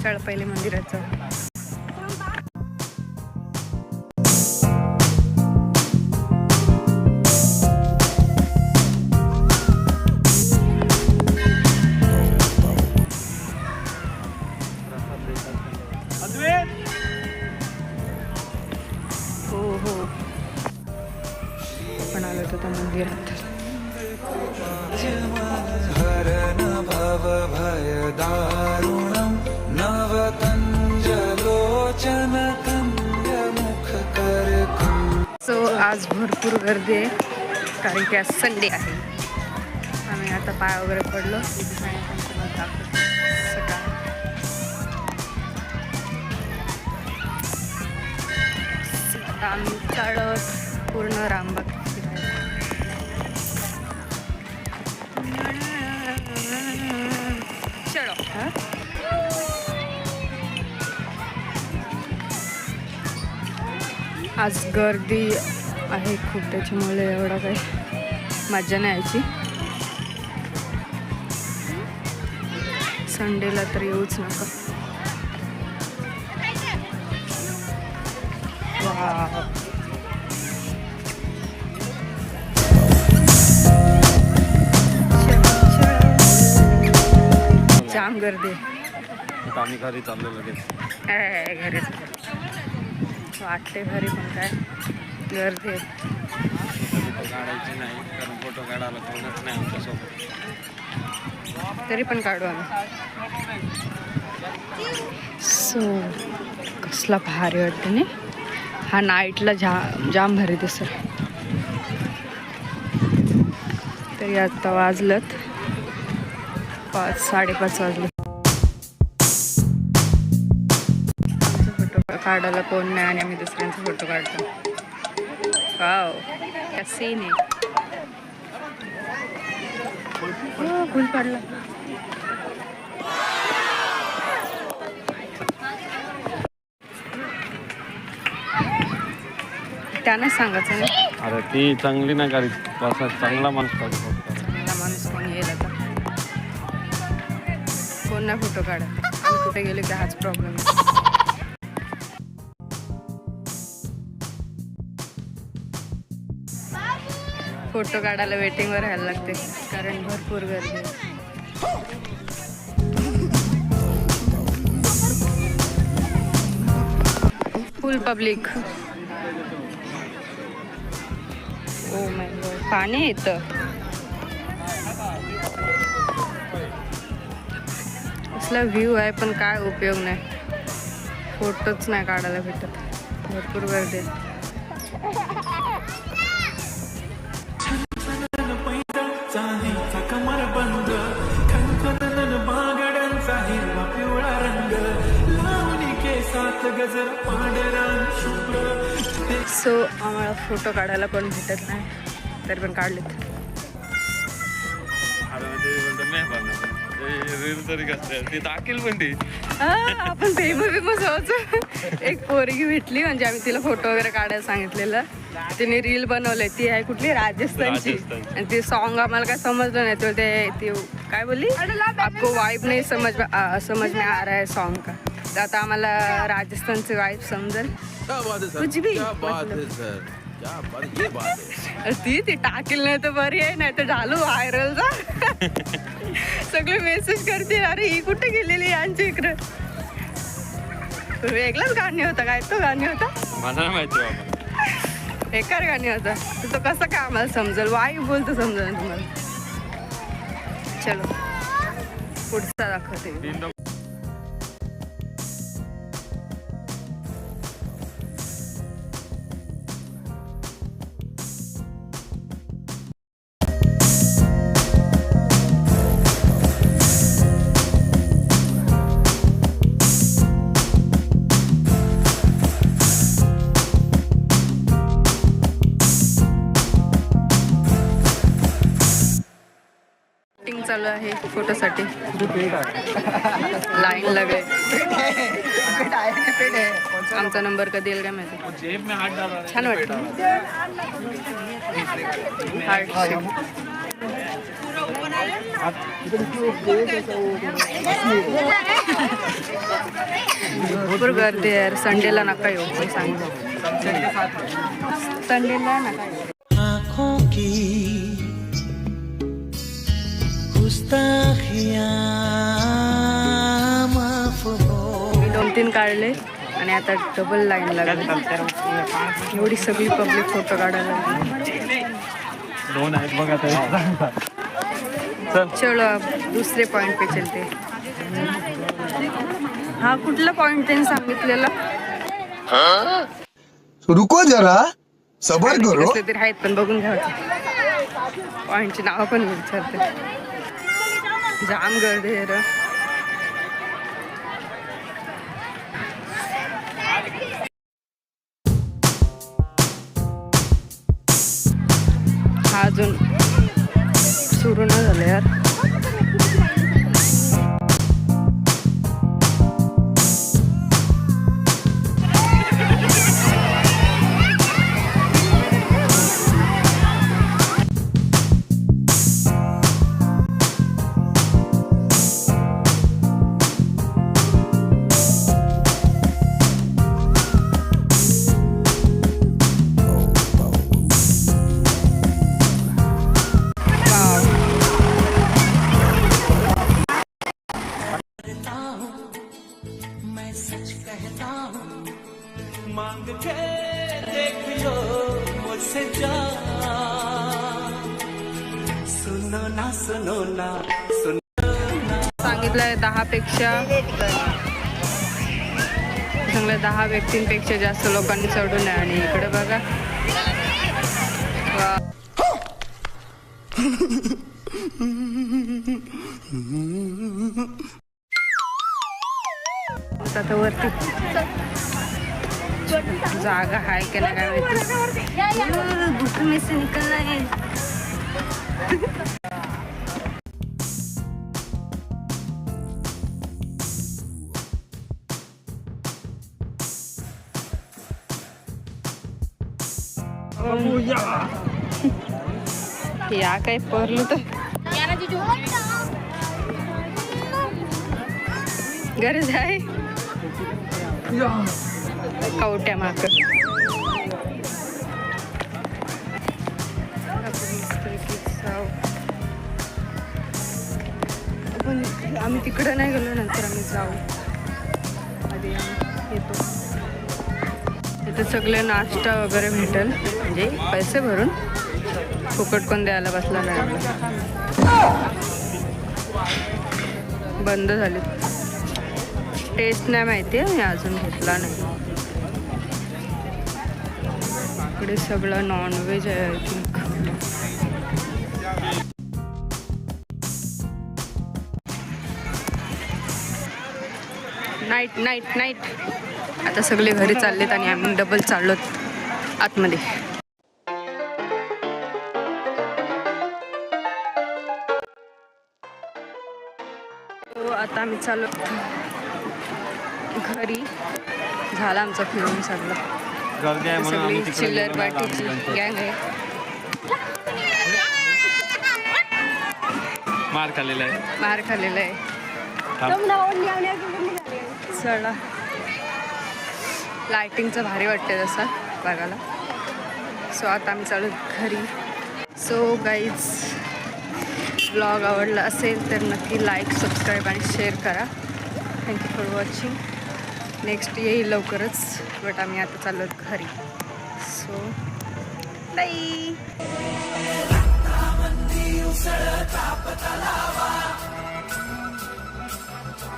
स्थळ पहिले मंदिराचं. हो हो. त्या मंदिरात. भव भय दारू सो आज भरपूर गर्दी आहे कारण की आज संडे आहे आम्ही आता पाय वगैरे पडलो सकाळ आम्ही चालत पूर्ण रामबाग आज गर्दी आहे खूप त्याच्यामुळे एवढा काही मजा नाही यायची संडेला तर येऊच नका. जाम गर्दी आहे. आम्ही घरी चाललो लगेच घरीच वाटते घरी पण काय. गर्दी काढायची नाही कारण फोटो काढायला कोणच नाही आमच्यासोबत तरी पण काढू आम्ही. सो कसला भारी वाटते नाही. हा नाईटला जा जाम भारी दिसत तरी आत्ता वाजलत पाच साडेपाच वाजले. काढायला कोण नाही आणि आम्ही दुसऱ्यांचा फोटो काढतो. वाव त्या सीन आहे. हो, फुल पडला. त्यानंच सांगायचं ना. अरे ती चांगली नाही गाडी असा चांगला माणूस पाहिजे. चांगला माणूस कोण येईल आता कोण नाही फोटो काढा आम्ही कुठे गेलो की हाच प्रॉब्लेम फोटो काढायला वेटिंगवर राहायला लागते कारण भरपूर गर्दी आहे. फुल पब्लिक ओ माय गॉड पाणी येतं असला व्ह्यू आहे पण काय उपयोग नाही. फोटोच नाही काढायला भेटत. भरपूर गर्दी सो आम्हाला फोटो काढायला कोण भेटत नाही तरी पण काढलेत. नाही. ते पण आपण होतो एक पोरगी भेटली म्हणजे आम्ही तिला फोटो वगैरे काढायला सांगितलेलं. तिने रील बनवलंय ती आहे कुठली? राजस्थानची. आणि ते सॉन्ग आम्हाला काय समजलं नाही तर ते ती काय बोलली? आपको वाईब नाही समज समज में आ रहा है सॉन्ग का. तर आता आम्हाला राजस्थानचे वाईब समजेल. क्या बात है सर कुछ भी क्या बात मतलब. है सर क्या बात ये बात है। अरे ती ती टाकेल नाही तर बरी आहे नाही तर झालो व्हायरल जा. सगळे मेसेज करतील अरे ही कुठे गेलेली यांच्या इकडं? वेगळाच गाणी होता काय? तो गाणी होता? मला नाही माहिती बेकार गाणी होता. तर तो कसं काय आम्हाला समजेल? वाई बोलतो समजेल तुम्हाला. चलो. पुढचा दाखवते. फोटोसाठी लाईन लागले आमचा नंबर कधी येईल काय माहिती? छान वाटत भरपूर गर्दी आहे यार. संडेला नका येऊ पण सांगतो. संडेला नका येऊ. दोन तीन काढले आणि आता डबल लाईन लागली एवढी सगळी पब्लिक फोटो काढायला लागली. दोन आहेत बघा चलो. दुसरे पॉइंट पे चलते. हा कुठला पॉइंट त्यांनी सांगितलेला? रुको जरा. सबर करो. आहेत पण बघून घ्यावं पॉइंटची नावं पण विचारते. जाम गर्दी आहे रे मांग के देखियो मुझसे जा सुनो ना सुनो ना सुनो सांगितलंय दहा पेक्षा. चांगल्या दहा व्यक्तींपेक्षा जास्त लोकांनी चढून आहे आणि इकडे बघा. वा. आता वरती. जागा आहे का नाही काय माहिती? भूक में से निकलना है या काय परलं तर. गरज आहे? कवट्या माक पण आम्ही तिकडं नाही गेलो नंतर आम्ही जाऊ. आधी आम्ही येतो. इथं सगळे नाश्ता वगैरे भेटेल म्हणजे पैसे भरून. फुकट कोण द्यायला बसला नाही बंद झाले टेस्ट नाही माहिती आहे मी अजून घेतला नाही. इकडे सगळं नॉनव्हेज आहे I think night night night आता सगळे घरी चाललेत आणि आम्ही डबल चाललोत आतमध्ये. हो, आता आम्ही चाललो घरी. झाला आमचा फिरून सगळं गर्दी आहे म्हणून आम्ही सगळी तिकडे चिल्लर गेलो आम्ही गँग आहे मार खाल्लेला आहे. मार खाल्लेला आहे. चला. लायटिंगचं भारी वाटते तसं बघायला. सो आता आम्ही चालू घरी. सो गाईज ब्लॉग आवडला असेल तर नक्की लाईक सबस्क्राईब आणि शेअर करा. Thank you for watching next येईल लवकरच बट आम्ही आता चाललो घरी. So by